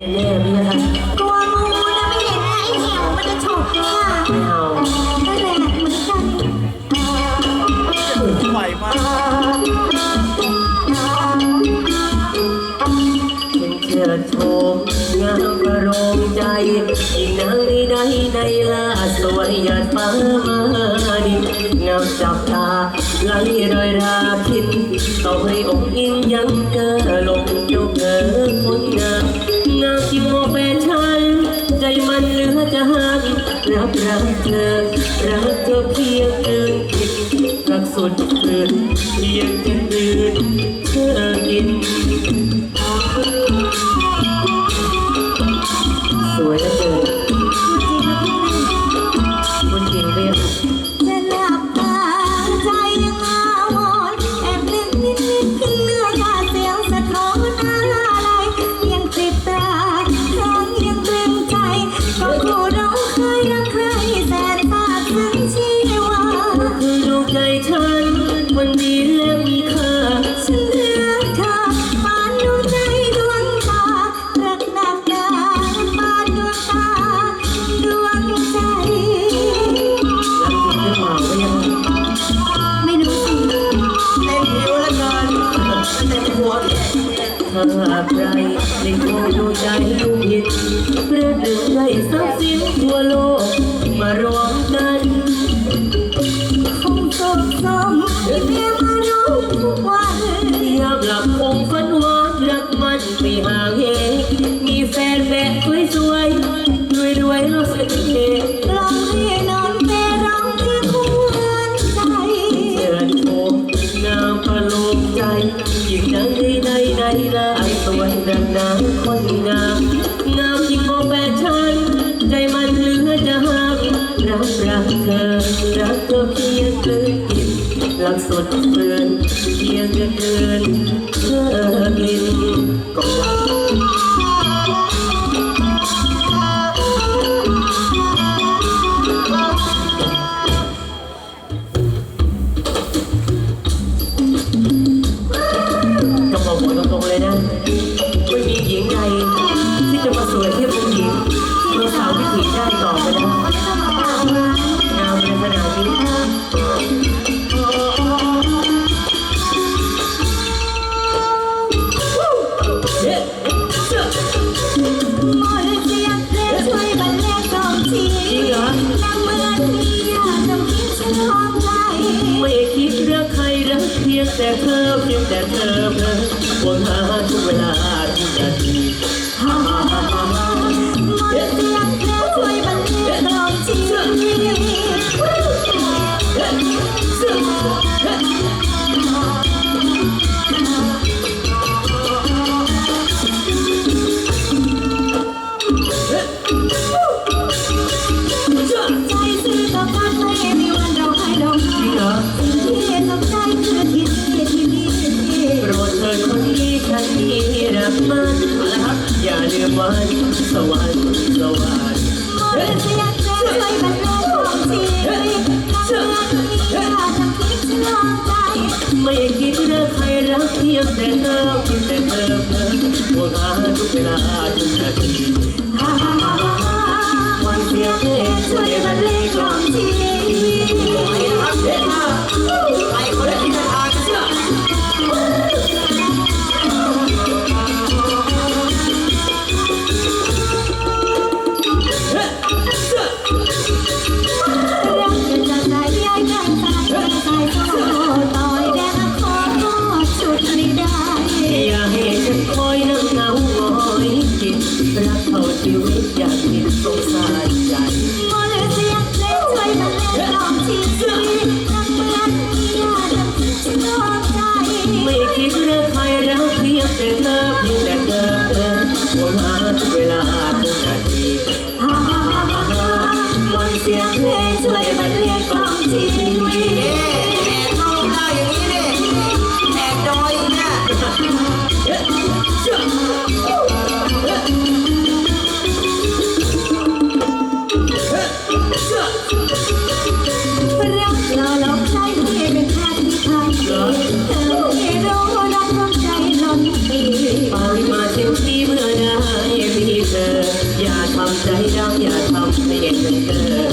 แน่พี่นะคะกลัวงูนะไม่เห็นไงเหี่ยวมันจะฉกเนี่ยไม่เอานั่นแหละเหมือนกันไหวมากเป็นเชิดชมงามประโลมใจยิ่งนางใดใดๆล่าสวยหยาดฟ้ามาดินงามจับตาไหลรอยราคิดต่อให้องค์อิงยังเกอลง รักรักเธอรักเธอเพียงเกินรักสุดเกินเพียงจะคืนเธอกิน หากใครได้โทษดวงใจลูกผิดเรื่องหนึ่งได้ทรัพย์สินทั่วโลกมารวมกันคงสมสมที่เมียมารู้ทุกวันอยามหลับคงฝันหวานรักมันไม่ห่างเหมีแฟนแบบสวยๆรวยๆแล้วเสน่ห์ลองให้นอนเปร้องที่คู่เรือนใจเชิญชมงามประโล ใจยิ่งดังในในใดได้สวยดังน้ำคนงามงามยิ่งกว่าแฟชั่นใจมันเหลือจะห้ามรักรักเธอรักเธอเพียงเกินกินรักสดเกินเพียงจะเกินเธอกินก็ วังหาทุกเวลาทุกนาทีฮ่าฮ่าฮ่าฮ่าฮ่าเสียงเพลงช่วยบรรเลงกล่อมชีเมันนะครับอย่าลืมวันสวรรค์สวรรค์มนต์เสียงเพลงช่วยบรรเลงกล่องเหมือนมียาทำคิดฉันหอมใจไม่คิดรักใครรักเพียงแต่เธอเพียงแต่เธอเพ้อหวังหาทุกเวลาทุกนาที I'm don't you come, say, don't you come, say, don't you come, say,